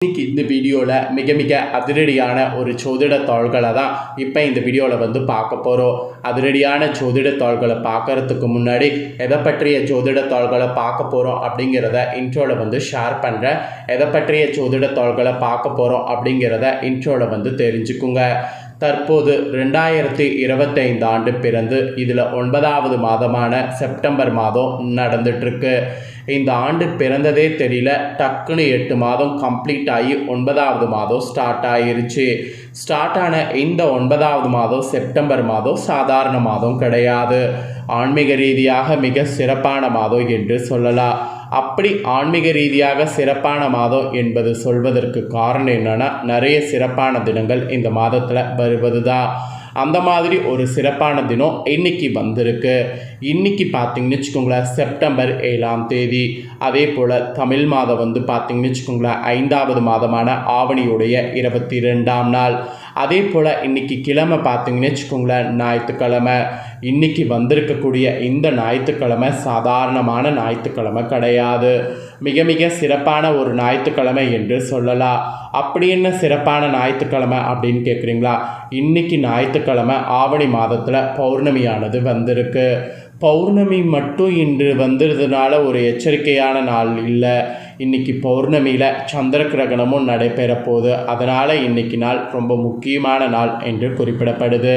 இன்றைக்கி இந்த வீடியோவில் மிக மிக அதிரடியான ஒரு சோதிட தாள்களை தான் இப்போ இந்த வீடியோவில் வந்து பார்க்க போகிறோம் அதிரடியான சோதிட தாள்களை பார்க்கறதுக்கு முன்னாடி எதை பற்றிய சோதிட தாள்களை பார்க்க போகிறோம் அப்படிங்கிறத இன்ட்ரோவில் வந்து ஷேர் பண்ணுறேன் எதை பற்றிய சோதிட தாள்களை பார்க்க போகிறோம் அப்படிங்கிறத இன்ட்ரோவில் வந்து தெரிஞ்சுக்குங்க. தற்போது ரெண்டாயிரத்தி இருபத்தைந்து ஆண்டு பிறந்து இதில் ஒன்பதாவது மாதமான செப்டம்பர் மாதம் நடந்துட்டுருக்கு இந்த ஆண்டு பிறந்ததே தெரியல. டக்குன்னு எட்டு மாதம் கம்ப்ளீட் ஆகி ஒன்பதாவது மாதம் ஸ்டார்ட் ஆயிருச்சு. ஸ்டார்ட் ஆன இந்த ஒன்பதாவது மாதம் செப்டம்பர் மாதம் சாதாரண மாதம் கிடையாது. ஆன்மீக ரீதியாக மிக சிறப்பான மாதம் என்று சொல்லலாம். அப்படி ஆன்மீக ரீதியாக சிறப்பான மாதம் என்பது சொல்வதற்கு காரணம் என்னென்னா நிறைய சிறப்பான தினங்கள் இந்த மாதத்தில் வருவது தான் அந்த மாதிரி ஒரு சிறப்பான தினம் இன்னைக்கு வந்திருக்கு. இன்னைக்கு பார்த்தீங்கன்னு வச்சுக்கோங்களேன் செப்டம்பர் ஏழாம் தேதி. அதே போல் தமிழ் மாதம் வந்து பார்த்தீங்கன்னு வச்சுக்கோங்களேன் ஐந்தாவது மாதமான ஆவணியுடைய இருபத்தி ரெண்டாம் நாள். அதே போல் இன்னைக்கு கிழமை பார்த்தீங்கன்னு வச்சுக்கோங்களேன் ஞாயிற்றுக்கிழமை. இன்னைக்கு வந்திருக்கக்கூடிய இந்த ஞாயிற்றுக்கிழமை சாதாரணமான ஞாயிற்றுக்கிழமை கிடையாது. மிக மிக சிறப்பான ஒரு ஞாயிற்றுக்கிழமை என்று சொல்லலாம். அப்படி என்ன சிறப்பான ஞாயிற்றுக்கிழமை அப்படின்னு கேட்குறீங்களா இன்னைக்கு ஞாயிற்றுக்கிழமை ஆவணி மாதத்தில் பௌர்ணமியானது வந்திருக்கு. பௌர்ணமி மட்டும் இன்று வந்துடுறதுனால ஒரு எச்சரிக்கையான நாள் இல்லை. இன்னைக்கு பௌர்ணமியில் சந்திர கிரகணமும் நடைபெற போகுது அதனால் இன்னைக்கு நாள் ரொம்ப முக்கியமான நாள் என்று குறிப்பிடப்படுது.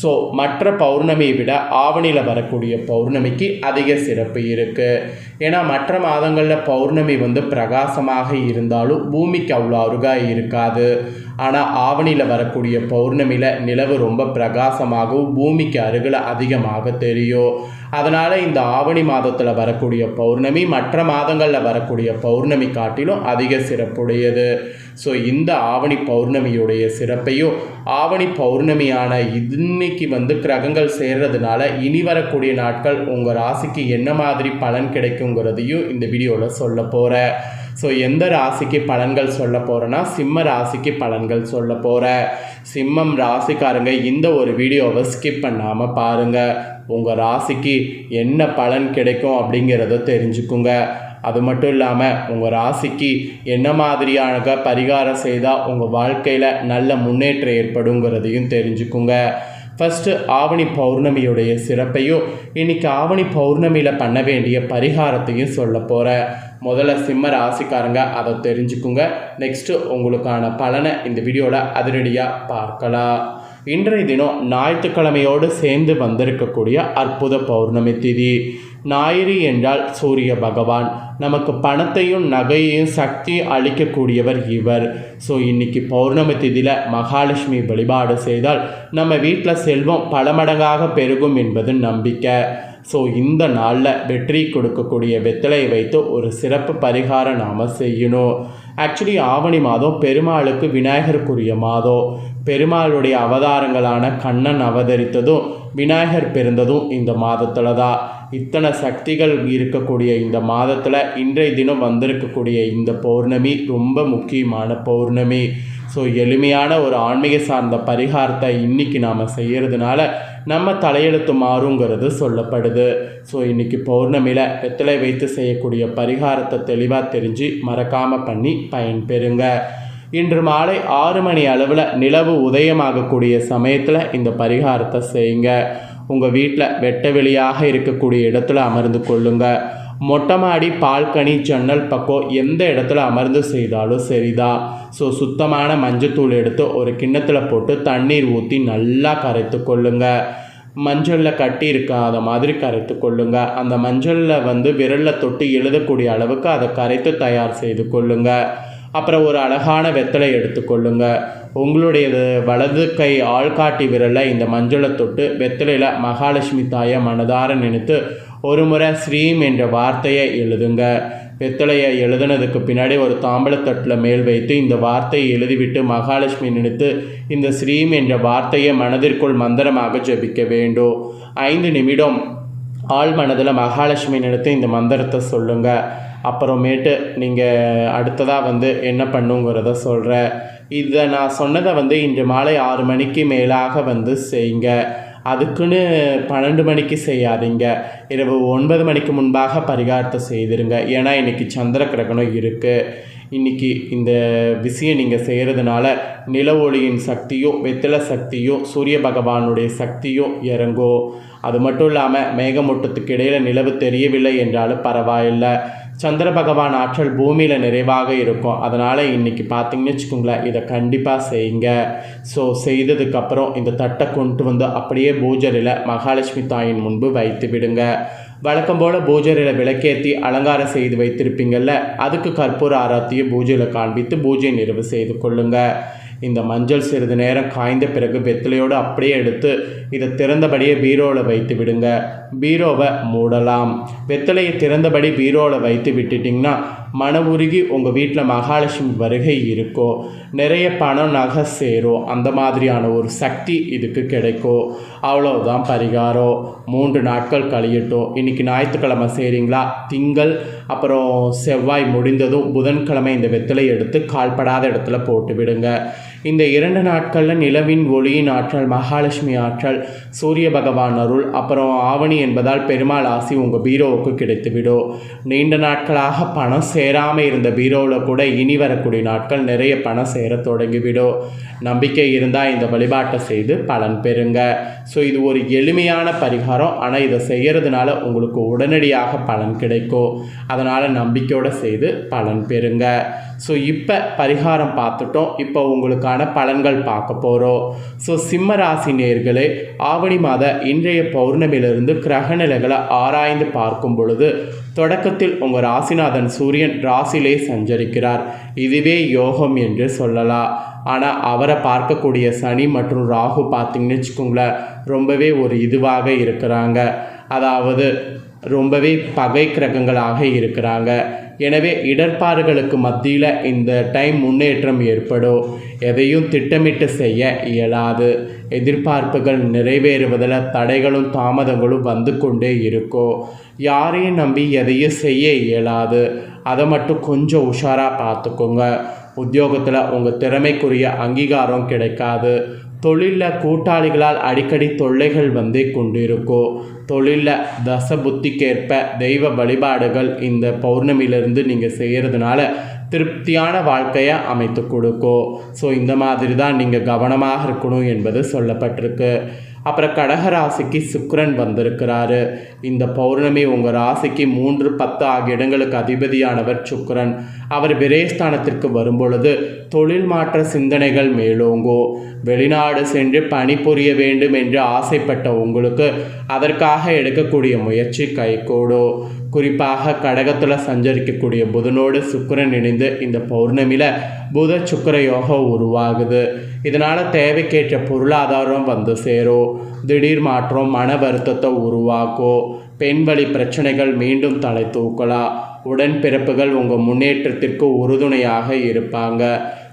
ஸோ மற்ற பௌர்ணமியை விட ஆவணியில் வரக்கூடிய பௌர்ணமிக்கு அதிக சிறப்பு இருக்குது ஏன்னா மற்ற மாதங்களில் பௌர்ணமி வந்து பிரகாசமாக இருந்தாலும் பூமிக்கு அவ்வளோ அருகாக இருக்காது. ஆனால் ஆவணியில் வரக்கூடிய பௌர்ணமியில் நிலவு ரொம்ப பிரகாசமாகவும் பூமிக்கு அருகில் அதிகமாக தெரியும். அதனால் இந்த ஆவணி மாதத்தில் வரக்கூடிய பௌர்ணமி மற்ற மாதங்களில் வரக்கூடிய பௌர்ணமி காட்டிலும் அதிக சிறப்புடையது. ஸோ இந்த ஆவணி பௌர்ணமியுடைய சிறப்பையும் ஆவணி பௌர்ணமியான இன்னைக்கு வந்து கிரகங்கள் சேர்றதுனால இனி வரக்கூடிய நாட்கள் உங்கள் ராசிக்கு என்ன மாதிரி பலன் கிடைக்குங்கிறதையும் இந்த வீடியோவில் சொல்ல போகிறேன் ஸோ எந்த ராசிக்கு பலன்கள் சொல்ல போகிறேன்னா சிம்ம ராசிக்கு பலன்கள் சொல்ல போகிறேன் சிம்மம் ராசிக்காரங்க இந்த ஒரு வீடியோவை ஸ்கிப் பண்ணாமல் பாருங்கள் உங்கள் ராசிக்கு என்ன பலன் கிடைக்கும் அப்படிங்கிறத தெரிஞ்சுக்குங்க. அது மட்டும் இல்லாமல் உங்கள் ராசிக்கு என்ன மாதிரியான பரிகாரம் செய்தால் உங்கள் வாழ்க்கையில் நல்ல முன்னேற்றம் ஏற்படுங்கிறதையும் தெரிஞ்சுக்குங்க. ஃபஸ்ட்டு ஆவணி பௌர்ணமியுடைய சிறப்பையும் இன்றைக்கி ஆவணி பௌர்ணமியில் பண்ண வேண்டிய பரிகாரத்தையும் சொல்ல போகிறேன் முதல்ல சிம்ம ராசிக்காரங்க அதை தெரிஞ்சுக்குங்க. நெக்ஸ்ட்டு உங்களுக்கான பலனை இந்த வீடியோவில் அதிரடியாக பார்க்கலாம். இன்றைய தினம் ஞாயிற்றுக்கிழமையோடு சேர்ந்து வந்திருக்கக்கூடிய அற்புத பௌர்ணமி திதி. ஞாயிறு என்றால் சூரிய பகவான். நமக்கு பணத்தையும் நகையையும் சக்தி அளிக்கக்கூடியவர் இவர். ஸோ இன்னைக்கு பௌர்ணமி திதியில் மகாலட்சுமி வழிபாடு செய்தால் நம்ம வீட்டில் செல்வம் பல மடங்காக பெருகும் என்பது நம்பிக்கை. ஸோ இந்த நாளில் வெற்றி கொடுக்கக்கூடிய வெத்தலை வைத்து ஒரு சிறப்பு பரிகாரம் நாம் செய்யணும். ஆக்சுவலி ஆவணி மாதம் பெருமாளுக்கு விநாயகருக்குரிய மாதம். பெருமாளுடைய அவதாரங்களான கண்ணன் அவதரித்ததும் விநாயகர் பிறந்ததும் இந்த மாதத்தில் தான். இத்தனை சக்திகள் இருக்கக்கூடிய இந்த மாதத்தில் இன்றைய தினம் வந்திருக்கக்கூடிய இந்த பௌர்ணமி ரொம்ப முக்கியமான பௌர்ணமி. ஸோ எளிமையான ஒரு ஆன்மீக சார்ந்த பரிகாரத்தை இன்றைக்கி நாம் செய்கிறதுனால நம்ம தலையெழுத்து மாறுங்கிறது சொல்லப்படுது. ஸோ இன்றைக்கி பௌர்ணமியில் வெத்தலை வைத்து செய்யக்கூடிய பரிகாரத்தை தெளிவாக தெரிஞ்சு மறக்காமல் பண்ணி பயன்பெறுங்க. இன்று மாலை ஆறு மணி அளவில் நிலவு உதயமாகக்கூடிய சமயத்தில் இந்த பரிகாரத்தை செய்யுங்க. உங்கள் வீட்டில் வெட்ட வெளியாக இருக்கக்கூடிய இடத்துல அமர்ந்து கொள்ளுங்க. மொட்டை மாடி பால்கனி ஜன்னல் பக்கம் எந்த இடத்துல அமர்ந்து செய்தாலும் சரிதான் ஸோ சுத்தமான மஞ்சத்தூள் எடுத்து ஒரு கிண்ணத்தில் போட்டு தண்ணீர் ஊற்றி நல்லா கரைத்து கொள்ளுங்க. மஞ்சளில் கட்டி இருக்காத மாதிரி கரைத்து கொள்ளுங்க. அந்த மஞ்சளில் வந்து விரலில் தொட்டு எழுதக்கூடிய அளவுக்கு அதை கரைத்து தயார் செய்து கொள்ளுங்கள் அப்புறம் ஒரு அழகான வெத்தலை எடுத்துக்கொள்ளுங்க. உங்களுடைய வலது கை ஆள்காட்டி விரலை இந்த மஞ்சளை தொட்டு வெத்தலையில் மகாலட்சுமி தாயை மனதார நினைத்து ஒரு முறை ஸ்ரீம் என்ற வார்த்தையை எழுதுங்க. வெத்தலையை எழுதுனதுக்கு பின்னாடி ஒரு தாம்பளத்தட்டில் மேல் வைத்து இந்த வார்த்தையை எழுதிவிட்டு மகாலட்சுமி நினைத்து இந்த ஸ்ரீம் என்ற வார்த்தையை மனதிற்குள் மந்திரமாக ஜபிக்க வேண்டும். ஐந்து நிமிடம் ஆள் மனதில் மகாலட்சுமி நினைத்து இந்த மந்திரத்தை சொல்லுங்கள் அப்புறமேட்டு நீங்கள் அடுத்ததாக வந்து என்ன பண்ணுங்கிறத சொல்கிறேன் இதை நான் சொன்னதை வந்து இன்று மாலை ஆறு மணிக்கு மேலாக வந்து செய்யுங்க அதுக்குன்னு பன்னெண்டு மணிக்கு செய்யாதீங்க. இரவு ஒன்பது மணிக்கு முன்பாக பரிகாரத்தை செய்திருங்க. ஏன்னா இன்றைக்கி சந்திர கிரகணம் இருக்குது இன்றைக்கி இந்த விஷயம் நீங்கள் செய்கிறதுனால நில ஒளியின் சக்தியோ வெத்தலை சக்தியோ சூரிய பகவானுடைய சக்தியும் இறங்கும். அது மட்டும் இல்லாமல் மேகமூட்டத்துக்கு இடையில் நிலவு தெரியவில்லை என்றாலும் பரவாயில்லை. சந்திர பகவான் ஆற்றல் பூமியில் நிறைவாக இருக்கும். அதனால் இன்றைக்கி பார்த்தீங்கன்னு வச்சுக்கோங்களேன் இதை கண்டிப்பாக செய்யுங்க. ஸோ செய்ததுக்கப்புறம் இந்த தட்டை கொண்டு வந்து அப்படியே பூஜரில் மகாலட்சுமி தாயின் முன்பு வைத்து விடுங்க. வழக்கம் போல் பூஜையில் விளக்கேற்றி அலங்காரம் செய்து வைத்திருப்பீங்கள்ல அதுக்கு கற்பூர ஆராத்தியை பூஜையில் காண்பித்து பூஜை நிறைவு செய்து கொள்ளுங்கள் இந்த மஞ்சள் சிறிது நேரம் காய்ந்த பிறகு வெத்திலையோடு அப்படியே எடுத்து இதை திறந்தபடியே பீரோவில் வைத்து விடுங்க. பீரோவை மூடலாம். வெத்தலையை திறந்தபடி பீரோவில் வைத்து விட்டுட்டிங்கன்னா மன உருகி உங்கள் வீட்டில் மகாலட்சுமி வருகை இருக்கோ. நிறைய பணம் நகை சேரும் அந்த மாதிரியான ஒரு சக்தி இதுக்கு கிடைக்கும் அவ்வளவுதான் பரிகாரம் மூன்று நாட்கள் கழியட்டும் இன்றைக்கி ஞாயிற்றுக்கிழமை செய்கிறீங்களா திங்கள் அப்புறம் செவ்வாய் முடிந்ததும் புதன்கிழமை இந்த வெத்தலை எடுத்து கால்படாத இடத்துல போட்டு விடுங்க. இந்த இரண்டு நாட்களில் நிலவின் ஒளியின் ஆற்றல் மகாலட்சுமி ஆற்றல் சூரிய பகவான் அருள் அப்புறம் ஆவணி என்பதால் பெருமாள் ஆசி உங்கள் பீரோவுக்கு கிடைத்துவிடும் நீண்ட நாட்களாக பணம் சேராமல் இருந்த பீரோவில் கூட இனி வரக்கூடிய நாட்கள் நிறைய பணம் சேர தொடங்கிவிடும் நம்பிக்கை இருந்தால் இந்த வழிபாட்டை செய்து பலன் பெறுங்க. ஸோ இது ஒரு எளிமையான பரிகாரம். ஆனால் இதை செய்கிறதுனால உங்களுக்கு உடனடியாக பலன் கிடைக்கும். அதனால் நம்பிக்கையோடு செய்து பலன் பெறுங்க. ஸோ இப்போ பரிகாரம் பார்த்துட்டோம். இப்போ உங்களுக்கான பலன்கள் பார்க்க போகிறோம் ஸோ சிம்ம ராசி நேர்களே ஆவணி மாத இன்றைய பௌர்ணமியிலிருந்து கிரக நிலைகளை ஆராய்ந்து பார்க்கும் பொழுது தொடக்கத்தில் உங்கள் ராசிநாதன் சூரியன் ராசிலே சஞ்சரிக்கிறார். இதுவே யோகம் என்று சொல்லலாம் ஆனால் அவரை பார்க்கக்கூடிய சனி மற்றும் ராகு பார்த்தீங்கன்னு வச்சுக்கோங்களேன் ரொம்பவே ஒரு இதுவாக இருக்கிறாங்க. அதாவது ரொம்பவே பகை கிரகங்களாக இருக்கிறாங்க. எனவே இடர்பாடுகளுக்கு மத்தியில் இந்த டைம் முன்னேற்றம் ஏற்படும். எதையும் திட்டமிட்டு செய்ய இயலாது. எதிர்பார்ப்புகள் நிறைவேறுவதில் தடைகளும் தாமதங்களும் வந்து கொண்டே இருக்கும் யாரையும் நம்பி எதையும் செய்ய இயலாது. அதை மட்டும் கொஞ்சம் உஷாராக பார்த்துக்கோங்க. உத்தியோகத்தில் உங்கள் திறமைக்குரிய அங்கீகாரம் கிடைக்காது. தொழிலில் கூட்டாளிகளால் அடிக்கடி தொல்லைகள் வந்தே கொண்டிருக்கும் தொழிலில் தச புத்திக்கேற்ப தெய்வ வழிபாடுகள் இந்த பௌர்ணமியிலிருந்து நீங்கள் செய்கிறதுனால திருப்தியான வாழ்க்கையை அமைத்து கொடுக்கும் ஸோ இந்த மாதிரி தான் நீங்கள் கவனமாக இருக்கணும் என்பது சொல்லப்பட்டிருக்கு. அப்புறம் கடக ராசிக்கு சுக்ரன் வந்திருக்கிறாரு. இந்த பௌர்ணமி உங்கள் ராசிக்கு மூன்று பத்து ஆகிய இடங்களுக்கு அதிபதியானவர் சுக்ரன் அவர் விரயஸ்தானத்திற்கு வரும்பொழுது தொழில் மாற்ற சிந்தனைகள் மேலோங்கும் வெளிநாடு சென்று பணிபுரிய வேண்டும் என்று ஆசைப்பட்ட உங்களுக்கு அதற்காக எடுக்கக்கூடிய முயற்சி கைகூடும் குறிப்பாக கடகத்தில் சஞ்சரிக்கக்கூடிய புதனோடு சுக்கரன் இணைந்து இந்த பௌர்ணமியில் புத சுக்கர யோகம் உருவாகுது. இதனால் தேவைக்கேற்ற பொருளாதாரம் வந்து சேரும். திடீர் மாற்றம் மன வருத்தத்தை உருவாக்கும். பெண் வழி பிரச்சனைகள் மீண்டும் தலை தூக்கலாம். உடன்பிறப்புகள் உங்கள் முன்னேற்றத்திற்கு உறுதுணையாக இருப்பாங்க.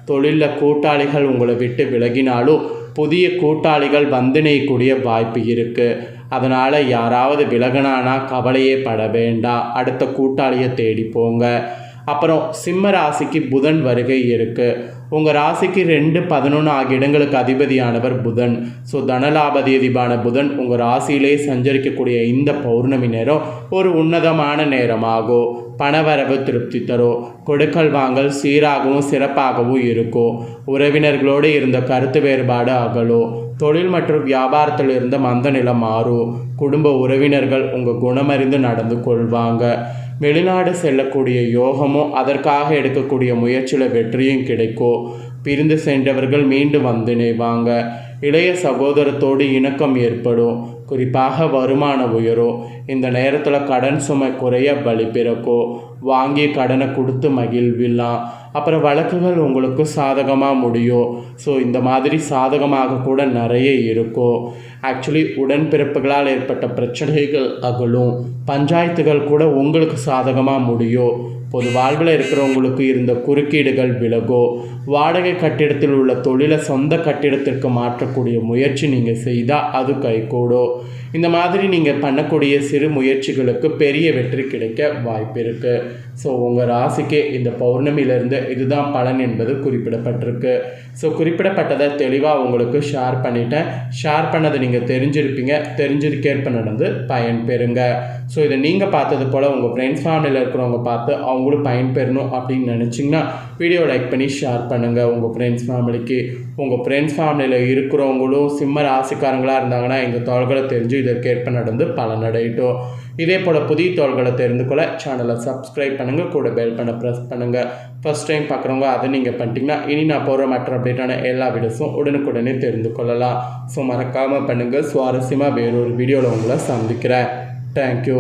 தொழிலில் கூட்டாளிகள் உங்களை விட்டு விலகினாலும் புதிய கூட்டாளிகள் வந்திணையக்கூடிய வாய்ப்பு இருக்குது அதனால் யாராவது விலகினானா கவலையே பட வேண்டாம் அடுத்த கூட்டாளியை தேடி போங்க. அப்புறம் சிம்ம ராசிக்கு புதன் வருகை இருக்குது உங்கள் ராசிக்கு ரெண்டு பதினொன்று ஆகிய இடங்களுக்கு அதிபதியானவர் புதன். ஸோ தனலாபதிபதியான புதன் உங்கள் ராசியிலே சஞ்சரிக்கக்கூடிய இந்த பௌர்ணமி நேரம் ஒரு உன்னதமான நேரமாகும். பணவரவு திருப்தி தரும். கொடுக்கல் வாங்கல் சீராகவும் சிறப்பாகவும் இருக்கும். உறவினர்களோடு இருந்த கருத்து வேறுபாடு அகலும். தொழில் மற்றும் வியாபாரத்தில் இருந்த மந்த நிலம் மாறும். குடும்ப உறவினர்கள் உங்கள் குணமறிந்து நடந்து கொள்வாங்க. வெளிநாடு செல்லக்கூடிய யோகமும் அதற்காக எடுக்கக்கூடிய முயற்சியில் வெற்றியும் கிடைக்கும் பிரிந்து சென்றவர்கள் மீண்டும் வந்து இணைவாங்க இளைய சகோதரத்தோடு இணக்கம் ஏற்படும். குறிப்பாக வருமான உயரும் இந்த நேரத்தில் கடன் சுமை குறைய வழி பிறக்கும் வாங்கி கடனை கொடுத்து மகிழ்வில்லாம் அப்புறம் வழக்குகள் உங்களுக்கு சாதகமாக முடியும். ஸோ இந்த மாதிரி சாதகமாக கூட நிறைய இருக்கும் ஆக்சுவலி உடன்பிறப்புகளால் ஏற்பட்ட பிரச்சனைகள் அகலும். பஞ்சாயத்துகள் கூட உங்களுக்கு சாதகமாக முடியும் பொது வாழ்வில் இருக்கிறவங்களுக்கு இருந்த குறுக்கீடுகள் விலகோ? வாடகை கட்டிடத்தில் உள்ள தொழிலை சொந்த கட்டிடத்திற்கு மாற்றக்கூடிய முயற்சி நீங்கள் செய்தால் அது கைகூடும் இந்த மாதிரி நீங்கள் பண்ணக்கூடிய சிறு முயற்சிகளுக்கு பெரிய வெற்றி கிடைக்க வாய்ப்பு இருக்குது ஸோ உங்கள் ராசிக்கே இந்த பௌர்ணமியிலிருந்து இதுதான் பலன் என்பது குறிப்பிடப்பட்டிருக்கு. ஸோ குறிப்பிடப்பட்டதை தெளிவாக உங்களுக்கு ஷேர் பண்ணிட்டேன். ஷேர் பண்ணதை நீங்கள் தெரிஞ்சிருப்பீங்க தெரிஞ்சிருக்கேற்ப நடந்து பயன் பெறுங்க. ஸோ இதை நீங்கள் பார்த்தது போல் உங்கள் ஃப்ரெண்ட்ஸ் ஃபேமிலியில் இருக்கிறவங்க பார்த்து அவங்களும் பயன் பெறணும் அப்படின்னு நினச்சிங்கன்னா வீடியோ லைக் பண்ணி ஷேர் பண்ணுங்கள் உங்கள் ஃப்ரெண்ட்ஸ் ஃபேமிலிக்கு உங்கள் ஃப்ரெண்ட்ஸ் ஃபேமிலியில் இருக்கிறவங்களும் சிம்ம ராசிக்காரங்களாக இருந்தாங்கன்னா எங்கள் தோள்களை தெரிஞ்சு இதற்கேற்ப நடந்து பலனடையிட்டோம். இதே போல் புதிய தோள்களை தெரிந்து கொள்ள சேனலை சப்ஸ்கிரைப் பண்ணுங்கள் கூட பெல் பண்ண ப்ரெஸ் பண்ணுங்கள் ஃபஸ்ட் டைம் பார்க்குறவங்க அதை நீங்கள் பண்ணிட்டீங்கன்னா இனி நான் போகிற மற்ற அப்டேட்டான எல்லா வீடியோஸும் உடனுக்குடனே தெரிந்து கொள்ளலாம். ஸோ மறக்காமல் பண்ணுங்கள் சுவாரஸ்யமாக வேறொரு வீடியோவில் உங்களை சந்திக்கிறேன். தேங்க்யூ